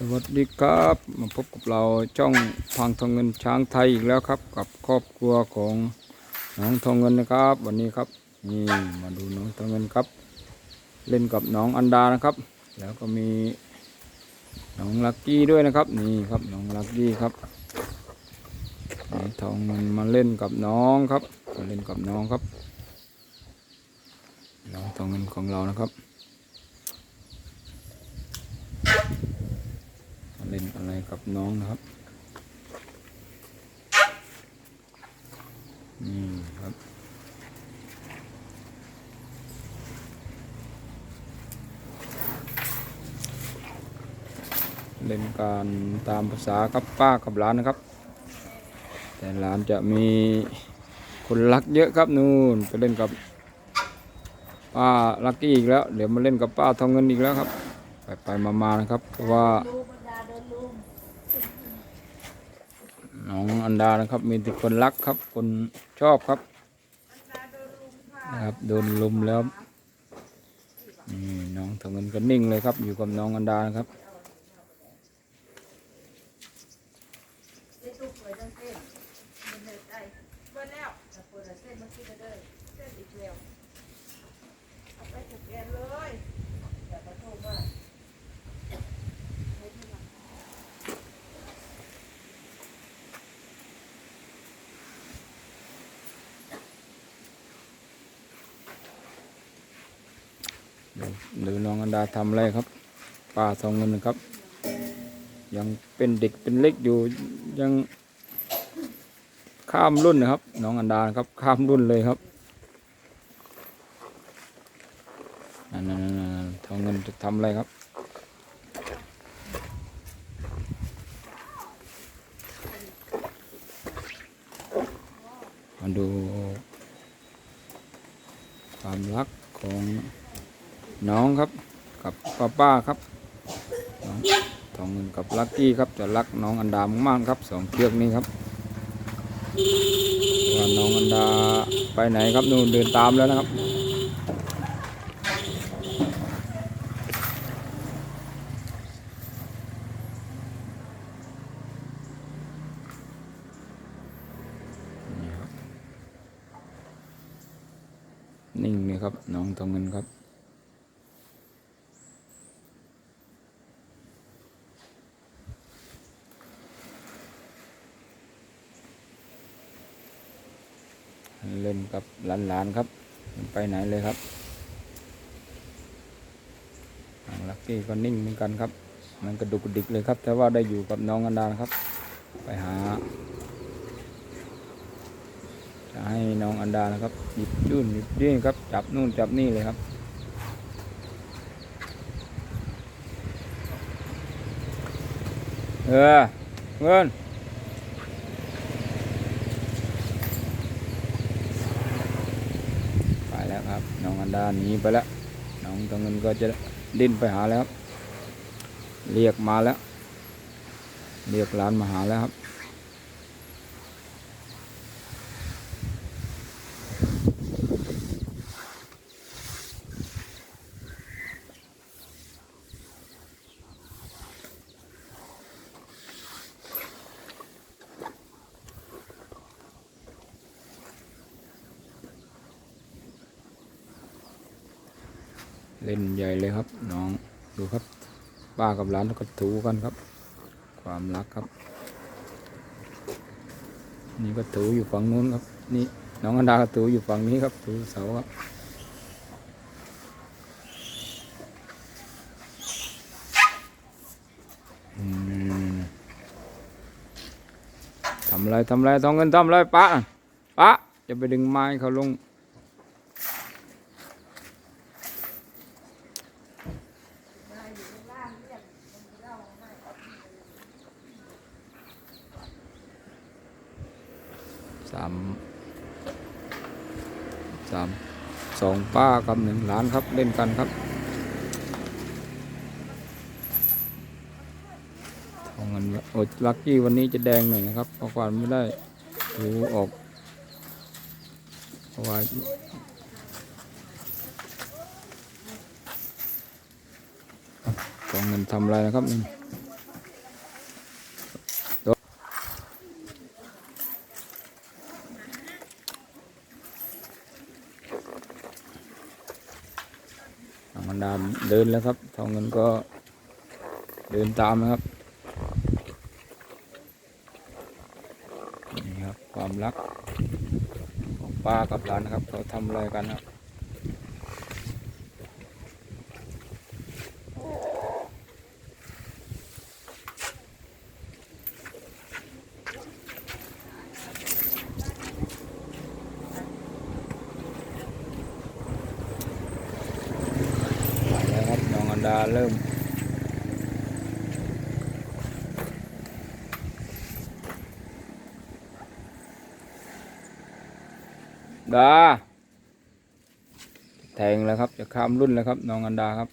สวัสดีครับมาพบกับเราช่องพังทองเงินช้างไทยอีกแล้วครับ กับครอบครัวของน้องทองเงินนะครับ วันนี้ครับนี่มาดูน้องทองเงินครับ เล่นกับน้องอันดานะครับ แล้วก็มีน้องลักกี้ด้วยนะครับนี่ครับน้องลักกี้ครับน้องทองเงินมาเล่นกับน้องครับมาเล่นกับน้องครับ น้องทองเงินของเรานะครับ มาเล่นอะไร กับน้องนะครับนี่ครับ เล่นการตามภาษาครับป้ากับหลานนะครับ แต่หลานจะมีคนรักเยอะครับนู่นไปเล่นกับป้าลักกี้อีกแล้ว เดี๋ยวมาเล่นกับป้าทองเงินอีกแล้วครับ ไปไปมามาๆนะครับ เพราะว่า น้องอันดานะครับ มีแต่คนรักครับ คนชอบครับนะครับโดนลุมแล้วนี่น้องทำเงินก็นิ่งเลยครับ อยู่กับน้องอันดานะครับดูน้อ งอันดาทำอะไรครับป่าทองเงินนะครับ ยังเป็นเด็กเป็นเล็กอยู่ยังข้ามรุ่นนะครับ น้องอันดาครับ ข้ามรุ่นเลยครับนั่นๆทองเงินจะทำอะไรครับ มาดู ความรักของน้องครับ กับป้าครับทองเงินกับลักกี้ครับจะรักน้องอันดามากๆครับสองเชือกนี้ครับว่าน้องอันดาไปไหนครับนู่นเดินตามแล้วนะครับนิ่งเลยครับน้องทองเงินครับ เล่นกับหลานๆครับ ไปไหนเลยครับลักกี้ก็นิ่งเหมือนกันครับ มันกระดุกกระดิกเลยครับ แต่ว่าได้อยู่กับน้องอันดาครับ ไปหา จะให้น้องอันดานะครับ หยิบยื่นหยิบยื่นครับ จับนู่นจับนี่เลยครับเออเงิน ไปแล้วครับ น้องอัน ดานีไปแล้วน้องตังเงินก็จะดิ้นไปหาแล้ว เรียกมาแล้ว เรียกหลานมาหาแล้วครับ เล่นใหญ่เลยครับ น้องดูครับ ป้ากับหลานก็ถูกันครับ ความรักครับ นี่ก็ถูอยู่ฝั่งนู้นครับ นี่น้องอันดาก็ถูอยู่ฝั่งนี้ครับถูเสาครับทำอะไรทำอะไรทองเงินทำอะไรป้าป้าจะไปดึงไม้เขาลงามสามสองป้ากับหนึ่งหลานครับเล่นกันครับของเงินโอ้ลักกี้วันนี้จะแดงหน่อยนะครับเพราะความไม่ได้ถูออกเพราะว่าของเงินทำอะไรนะครับนี่ มันดาเดินแล้วครับทองเงินก็เดินตามนะครับนี่ครับความรักของป้ากับหลานนะครับเขาทำอะไรกันครับไปแล้วครับน้องอันดา เริ่ม ดา แทงแล้วครับ จะข้ามรุ่นแล้วครับ น้องอันดาครับ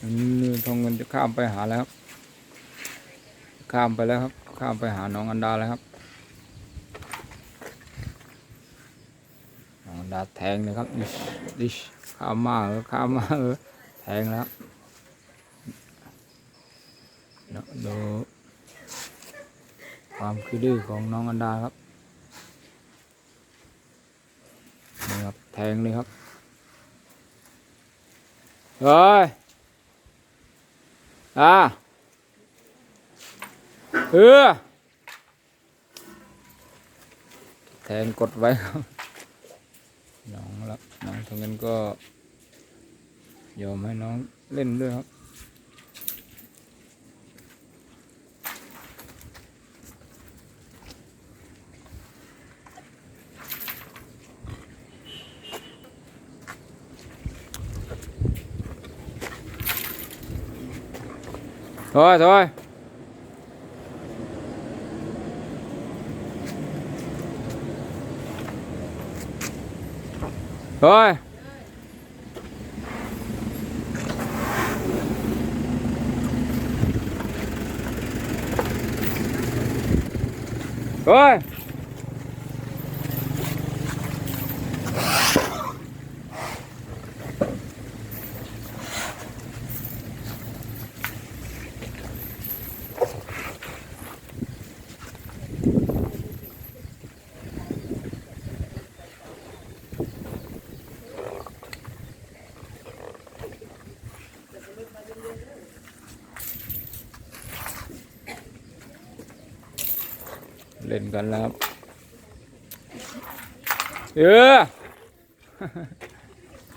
อันนี้ทองเงินจะข้ามไปหาแล้วครับ ข้ามไปแล้วครับ ข้ามไปหาน้องอันดาแล้วครับน้องอันดาแทงนะครับดิชดิชข้ามมาเออข้ามมาเออแทงแล้วเดี๋ยวดูความคือดื้อของน้องอันดาครับนี่ครับแทงเลยครับเฮ้ยอ่า เออแทงกดไว้ครับน้องแล้วน้องทางนั้นก็ยอมให้น้องเล่นด้วยครับ thôi thôi thôi. Thôi. Lên กันแล้วครับเออ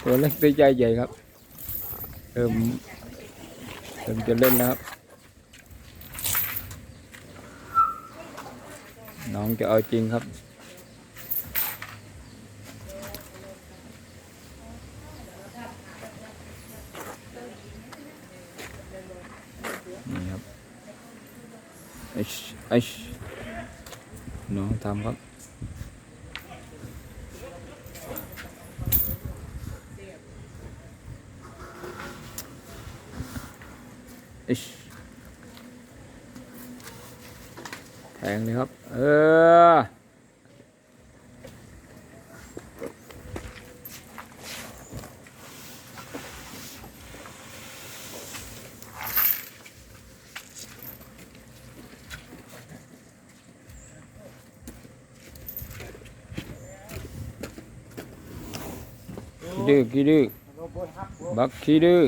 ตัวเล็กตัวใหญ่ใหญ่ครับเริ่มเริ่มจะเล่นแล้วครับ น้องจะเอาจริงครับนี่ครับไอชไอช น้องทำครับอิชแทงเลยครับ เออ ดื้อขี้ดื้อบักขี้ดื้อ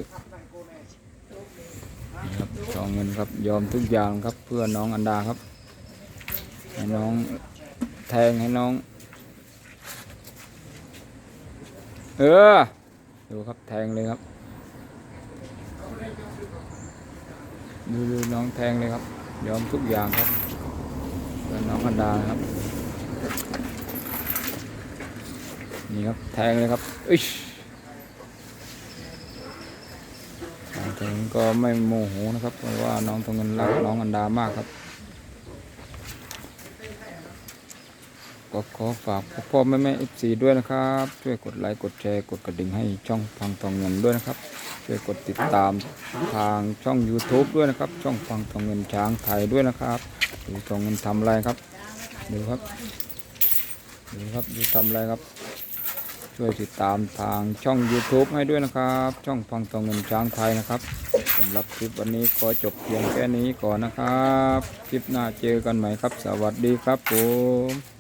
ครับสองเงินครับยอมทุกอย่างครับเพื่อน้องอันดาครับ ให้น้องแทงให้น้อง เออ ดูครับแทงเลยครับดูดูน้องแทงเลยครับ ยอมทุกอย่างครับเพื่อน้องอันดาครับนี่ครับแทงเลยครับอิช น้องก็ไม่โมโหนะครับ เพราะว่าน้องทงเงินรักน้องอันดามากครับ ก็ขอฝากพ่อพ่อแม่แม่เอฟซีด้วยนะครับ ช่วยกดไลค์กดแชร์กดกระดิ่งให้ช่องพังทองเงินด้วยนะครับ ช่วยกดติดตามทางช่อง YouTube ด้วยนะครับ ช่องพังทองเงินช้างไทยด้วยนะครับดูทองเงินทำอะไรครับดูครับดูครับดูทำอะไรครับ ช่วยติดตามทางช่อง YouTube ให้ด้วยนะครับ ช่องฟังทองเงินช้างไทยนะครับสำหรับคลิปวันนี้ขอจบเพียงแค่นี้ก่อนนะครับ คลิปหน้าเจอกันใหม่ครับ สวัสดีครับผม